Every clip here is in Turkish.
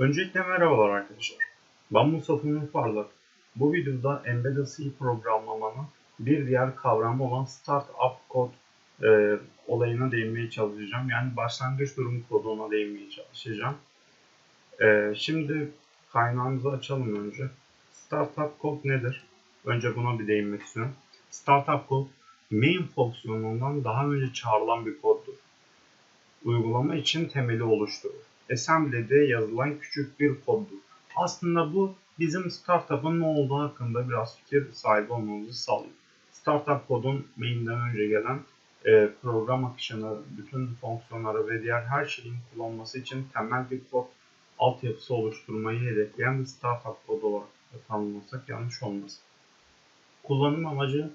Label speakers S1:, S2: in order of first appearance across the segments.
S1: Öncelikle merhabalar arkadaşlar. Ben Mustafa Nur Parlak. Bu videoda Embedded C programlamanın bir diğer kavramı olan Startup Code e, olayına değinmeye çalışacağım. Yani başlangıç durum koduna değinmeye çalışacağım. E, şimdi kaynağımızı açalım önce. Startup Code nedir? Önce buna bir değinmek istiyorum. Startup Code main fonksiyonundan daha önce çağrılan bir koddur. Uygulama için temeli oluşturur. Assembly'de yazılan küçük bir koddur. Aslında bu bizim startup'ın ne olduğu hakkında biraz fikir sahibi olmamızı sağlıyor. Startup kodun main'den önce gelen e, program akışını, bütün fonksiyonları ve diğer her şeyin kullanılması için temel bir kod altyapısı oluşturmayı hedefleyen bir startup kodu olarak tanımlasak yanlış olmaz. Kullanım amacı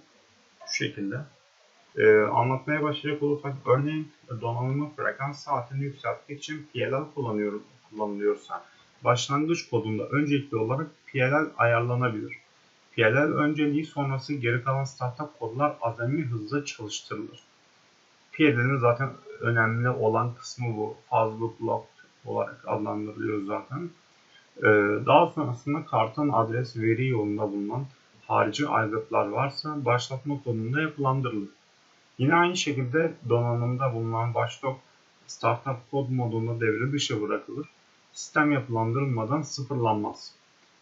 S1: şu şekilde. Ee, anlatmaya başlayacak olursak örneğin donanımın frekans saatini yükseltmek için PLL kullanıyor, kullanılıyorsa başlangıç kodunda öncelikli olarak PLL ayarlanabilir. PLL önceliği sonrası geri kalan startup kodlar azami hızla çalıştırılır. PLL'in zaten önemli olan kısmı bu. Fazla block olarak adlandırılıyor zaten. Ee, daha sonrasında kartın adres veri yolunda bulunan harici aygıtlar varsa başlatma konumunda yapılandırılır. Yine aynı şekilde donanımda bulunan başlog startup kod modunda devre dışı bırakılır. Sistem yapılandırılmadan sıfırlanmaz.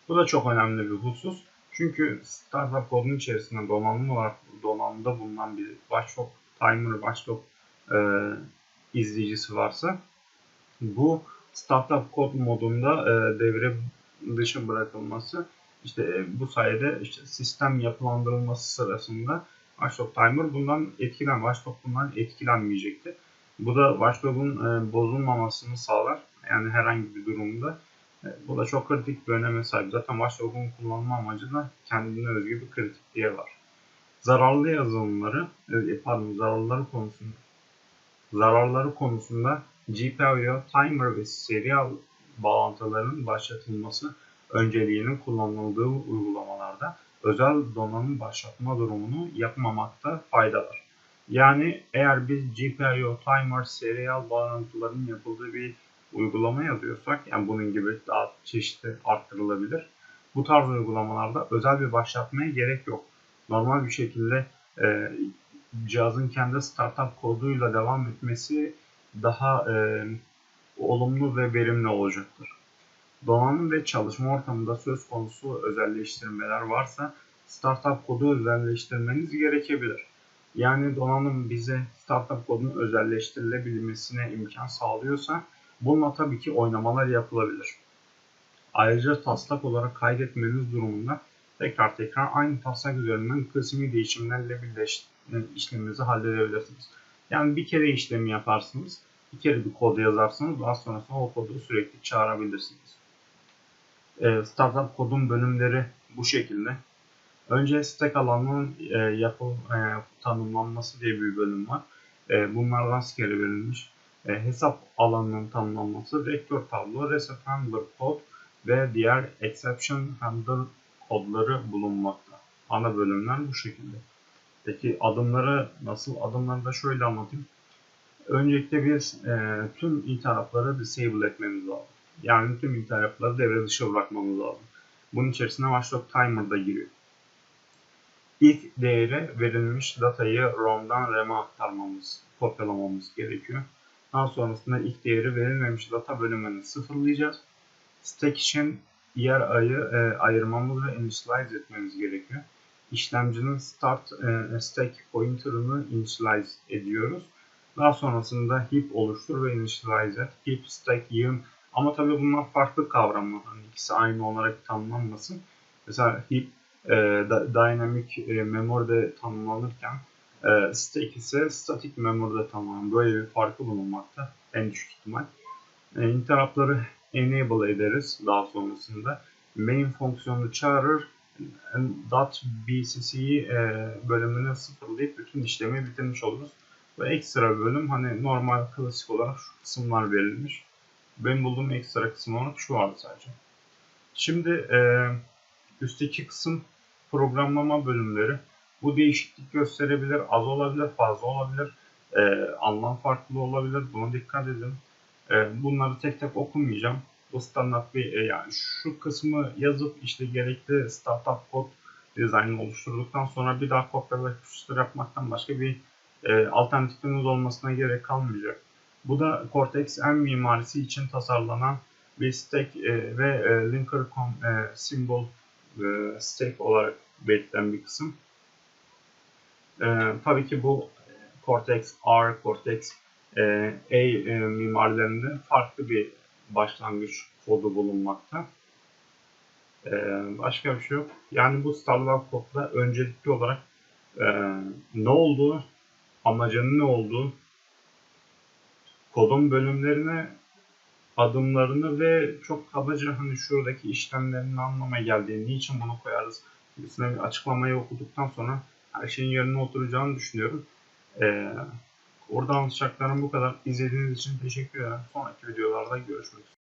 S1: Bu da çok önemli bir husus. Çünkü startup kodun içerisinde donanım olarak donanımda bulunan bir başlog timer, başlog e, izleyicisi varsa bu startup kod modunda e, devre dışı bırakılması işte e, bu sayede işte sistem yapılandırılması sırasında Watchdog Timer bundan etkilen, Watchdog bundan etkilenmeyecekti. Bu da Watchdog'un e, bozulmamasını sağlar. Yani herhangi bir durumda. E, bu da çok kritik bir öneme sahip. Zaten Watchdog'un kullanma amacı da kendine özgü bir kritikliğe var. Zararlı yazılımları, e, pardon zararları konusunda zararları konusunda GPIO, timer ve serial bağlantıların başlatılması önceliğinin kullanıldığı uygulamalarda özel donanım başlatma durumunu yapmamakta fayda var. Yani eğer biz GPIO, timer, serial bağlantılarının yapıldığı bir uygulama yazıyorsak, yani bunun gibi daha çeşitli arttırılabilir. Bu tarz uygulamalarda özel bir başlatmaya gerek yok. Normal bir şekilde e, cihazın kendi startup koduyla devam etmesi daha e, olumlu ve verimli olacaktır. Donanım ve çalışma ortamında söz konusu özelleştirmeler varsa startup kodu özelleştirmeniz gerekebilir. Yani donanım bize startup kodun özelleştirilebilmesine imkan sağlıyorsa bununla tabii ki oynamalar yapılabilir. Ayrıca taslak olarak kaydetmeniz durumunda tekrar tekrar aynı taslak üzerinden kısmi değişimlerle birleş işleminizi halledebilirsiniz. Yani bir kere işlemi yaparsınız, bir kere bir kod yazarsınız, daha sonrasında o kodu sürekli çağırabilirsiniz. E, startup kodun bölümleri bu şekilde. Önce stack alanının e, yapı e, tanımlanması diye bir bölüm var. E, bunlar rastgele verilmiş. E, hesap alanının tanımlanması, vektör tablo, reset handler kod ve diğer exception handler kodları bulunmakta. Ana bölümler bu şekilde. Peki adımları nasıl? Adımları da şöyle anlatayım. Öncelikle biz e, tüm itarafları disable etmemiz lazım. Yani tüm itarafları devre dışı bırakmamız lazım. Bunun içerisine watchdog timer da giriyor. İlk değere verilmiş datayı ROM'dan RAM'e aktarmamız, kopyalamamız gerekiyor. Daha sonrasında ilk değeri verilmemiş data bölümünü sıfırlayacağız. Stack için yer ayı e, ayırmamız ve initialize etmemiz gerekiyor. İşlemcinin start e, stack pointer'ını initialize ediyoruz. Daha sonrasında heap oluştur ve initialize et. Heap, stack, yığın. Ama tabii bunlar farklı kavramlar. Hani ikisi aynı olarak tanımlanmasın. Mesela heap e, dynamic e, memory'de tanımlanırken e, stack ise static memory'de tanımlanır. Böyle bir farkı bulunmakta en düşük ihtimal. E, interrupt'ları enable ederiz daha sonrasında. Main fonksiyonu çağırır. Dot BCC'yi e, bölümünü sıfırlayıp bütün işlemi bitirmiş oluruz. Ve ekstra bölüm hani normal klasik olarak şu kısımlar verilmiş. Ben bulduğum ekstra kısım olarak şu vardı sadece. Şimdi e, üstteki kısım programlama bölümleri. Bu değişiklik gösterebilir, az olabilir, fazla olabilir, e, anlam farklı olabilir. Buna dikkat edin. E, bunları tek tek okumayacağım. bu standart bir e, yani şu kısmı yazıp işte gerekli startup kod dizaynını oluşturduktan sonra bir daha kopyala yapmaktan başka bir e, alternatifiniz olmasına gerek kalmayacak. Bu da Cortex-M mimarisi için tasarlanan bir stack e, ve e, linker e, symbol e, stack olarak belirtilen bir kısım. Tabii ki bu Cortex R, Cortex e, A e, mimarilerinde farklı bir başlangıç kodu bulunmakta. Başka bir şey yok. Yani bu Starlab kodda öncelikli olarak ne olduğu, amacının ne olduğu, kodun bölümlerine adımlarını ve çok kabaca hani şuradaki işlemlerin anlama geldiğini, niçin bunu koyarız gibisine bir açıklamayı okuduktan sonra her şeyin yerine oturacağını düşünüyorum. Ee, oradan alacaklarım bu kadar. İzlediğiniz için teşekkür ederim. Sonraki videolarda görüşmek üzere.